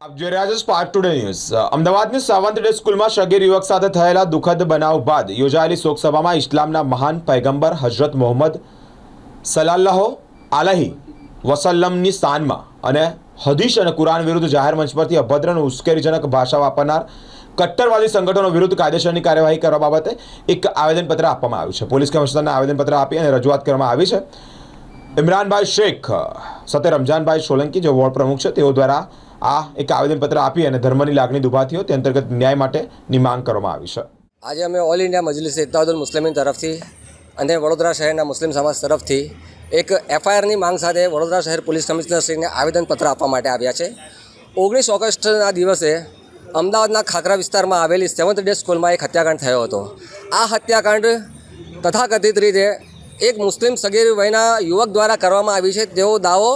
આપ જોઈ રહ્યા છો સ્પાર્ક ટુડે ન્યૂઝ અમદાવાદની સાવંત ડે સ્કૂલમાં શગીર યુવક સાથે થયેલા દુઃખદ બનાવ બાદ યોજાયેલી શોકસભામાં ઇસ્લામના મહાન પૈગંબર હજરત મોહમ્મદ સલાલ્લાહો આલહી વસલ્લમની શાનમાં અને હદીશ અને કુરાન વિરુદ્ધ જાહેર મંચ પરથી અભદ્ર અને ઉશ્કેરીજનક ભાષા વાપરનાર કટ્ટરવાદી સંગઠનો વિરુદ્ધ કાયદેસરની કાર્યવાહી કરવા બાબતે એક આવેદનપત્ર આપવામાં આવ્યું છે. પોલીસ કમિશનરને આવેદનપત્ર આપી અને રજૂઆત કરવામાં આવી છે. ઇમરાનભાઈ શેખ, સાથે રમજાનભાઈ સોલંકી, જે વોર્ડ પ્રમુખ છે, તેઓ દ્વારા આ એક આવેદનપત્ર આપી અને ધર્મની લાગણી દુભાતી હોય તે અંતર્ગત ન્યાય માટેની માંગ કરવામાં આવી છે. આજે અમે ઓલ ઇન્ડિયા મજલિસ ઇત્તાદુલ મુસ્લિમીન તરફથી અને વડોદરા શહેરના મુસ્લિમ સમાજ તરફથી એક એફઆઈઆરની માંગ સાથે વડોદરા શહેર પોલીસ કમિશનરશ્રીને આવેદનપત્ર આપવા માટે આવ્યા છે. ઓગણીસ ઓગસ્ટના દિવસે અમદાવાદના ખાખરા વિસ્તારમાં આવેલી સેવન્થ ડે સ્કૂલમાં એક હત્યાકાંડ થયો હતો. આ હત્યાકાંડ તથાકથિત રીતે એક મુસ્લિમ સગીર વયના યુવક દ્વારા કરવામાં આવી છે. તેવો દાવો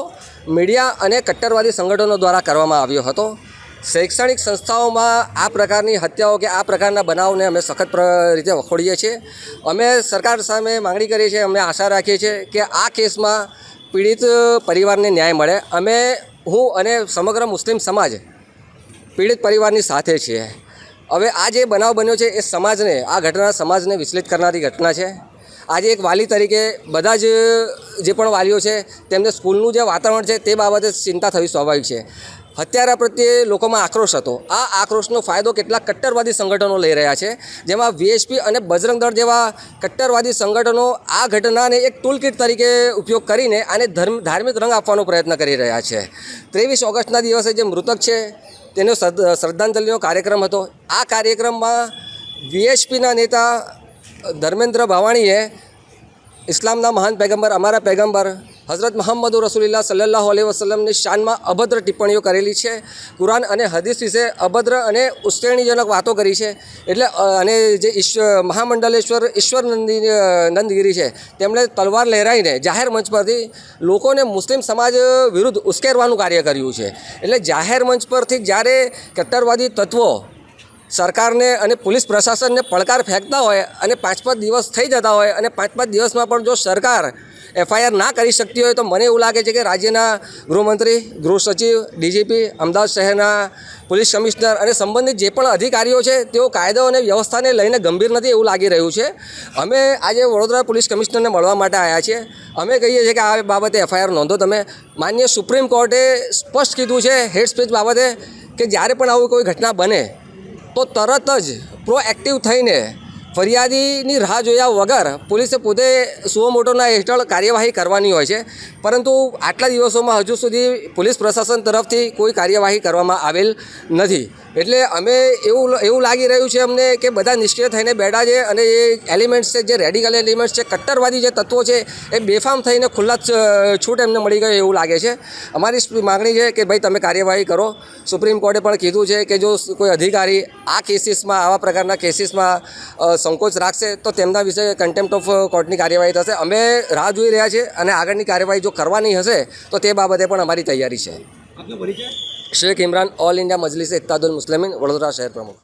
મીડિયા અને કટ્ટરવાદી સંગઠનો દ્વારા કરવામાં આવ્યો હતો. શૈક્ષણિક સંસ્થાઓમાં આ પ્રકારની હત્યાઓ કે આ પ્રકારના બનાવને અમે સખત રીતે વખોડીએ છીએ. અમે સરકાર સામે માંગણી કરીએ છીએ, અમે આશા રાખીએ છીએ કે આ કેસમાં પીડિત પરિવારને ન્યાય મળે. અમે હું અને સમગ્ર મુસ્લિમ સમાજ પીડિત પરિવારની સાથે છીએ. હવે આ જે બનાવ બન્યો છે, એ સમાજને, આ ઘટના સમાજને વિચલિત કરનારી ઘટના છે. આજે એક વાલી તરીકે બધા જ જે પણ વાલીઓ છે, તેમને સ્કૂલનું જે વાતાવરણ છે તે બાબતે ચિંતા થવી સ્વાભાવિક છે. હત્યારા પ્રત્યે લોકોમાં આક્રોશ હતો. આ આક્રોશનો ફાયદો કેટલાક કટ્ટરવાદી સંગઠનો લઈ રહ્યા છે, જેમાં વીએસપી અને બજરંગ દળ જેવા કટ્ટરવાદી સંગઠનો આ ઘટનાને એક ટૂલકીટ તરીકે ઉપયોગ કરીને આને ધર્મ, ધાર્મિક રંગ આપવાનો પ્રયત્ન કરી રહ્યા છે. ત્રેવીસ ઓગસ્ટના દિવસે જે મૃતક છે, તેનો શ્રદ્ધાંજલિનો કાર્યક્રમ હતો. આ કાર્યક્રમમાં વીએસપીના નેતા ધર્મેન્દ્ર ભાવાણીએ ઇસ્લામના મહાન પૈગંબર, અમારા પૈગંબર, હઝરત મહમ્મદ રસુલિલ્લા સલ્લાહ અલૈહ વસલમની શાનમાં અભદ્ર ટિપ્પણીઓ કરેલી છે. કુરાન અને હદીસ વિશે અભદ્ર અને ઉશ્રેણીજનક વાતો કરી છે. એટલે અને જે ઈશ્વર મહામંડલેશ્વર ઈશ્વર નંદી નંદગીરી છે, તેમણે તલવાર લહેરાઈને જાહેર મંચ પરથી લોકોને મુસ્લિમ સમાજ વિરુદ્ધ ઉશ્કેરવાનું કાર્ય કર્યું છે. એટલે જાહેર મંચ પરથી જ્યારે કટ્ટરવાદી તત્વો સરકારને અને પોલીસ પ્રશાસનને પડકાર ફેંકતા હોય અને પાંચ પાંચ દિવસ થઈ જતા હોય અને પાંચ પાંચ દિવસમાં પણ જો સરકાર એફઆઈઆર ના કરી શકતી હોય તો મને એવું લાગે છે કે રાજ્યના ગૃહમંત્રી, ગૃહ સચિવ, ડીજીપી, અમદાવાદ શહેરના પોલીસ કમિશનર અને સંબંધિત જે પણ અધિકારીઓ છે, તેઓ કાયદો અને વ્યવસ્થાને લઈને ગંભીર નથી એવું લાગી રહ્યું છે. અમે આજે વડોદરા પોલીસ કમિશનરને મળવા માટે આવ્યા છીએ. અમે કહીએ છીએ કે આ બાબતે એફઆઈઆર નોંધો તમે. માન્ય સુપ્રીમ કોર્ટે સ્પષ્ટ કીધું છે, હેડ સ્પીચ બાબતે, કે જ્યારે પણ આવું કોઈ ઘટના બને તો તરત જ પ્રોએક્ટિવ થઈને ફરિયાદીની રાહ જોયા વગર પોલીસે પોતે સુઓ મોટોના હેઠળ કાર્યવાહી કરવાની હોય છે. પરંતુ આટલા દિવસોમાં હજુ સુધી પોલીસ પ્રશાસન તરફથી કોઈ કાર્યવાહી કરવામાં આવેલ નથી. એટલે અમે એવું એવું લાગી રહ્યું છે અમને કે બધા નિષ્ક્રિય થઈને બેઠા છે અને એ એલિમેન્ટ્સ છે, જે રેડિકલ એલિમેન્ટ્સ છે, કટ્ટરવાદી જે તત્વો છે, એ બેફામ થઈને ખુલ્લા છૂટ એમને મળી ગયો એવું લાગે છે. અમારી માગણી છે કે ભાઈ તમે કાર્યવાહી કરો. સુપ્રીમ કોર્ટે પણ કીધું છે કે જો કોઈ અધિકારી આ કેસીસમાં, આવા પ્રકારના કેસીસમાં સંકોચ રાખશે તો તેમના વિશે કન્ટેમ્પ્ટ ઓફ કોર્ટની કાર્યવાહી થશે. અમે રાહ જોઈ રહ્યા છીએ અને આગળની કાર્યવાહી જો કરવાની હશે તો તે બાબતે પણ અમારી તૈયારી છે. શેખ ઇમરાન ઓલ ઇન્ડિયા મજલિસ ઇત્તાદુલ મુસ્લિમીન વડોદરા શહેર પ્રમુખ.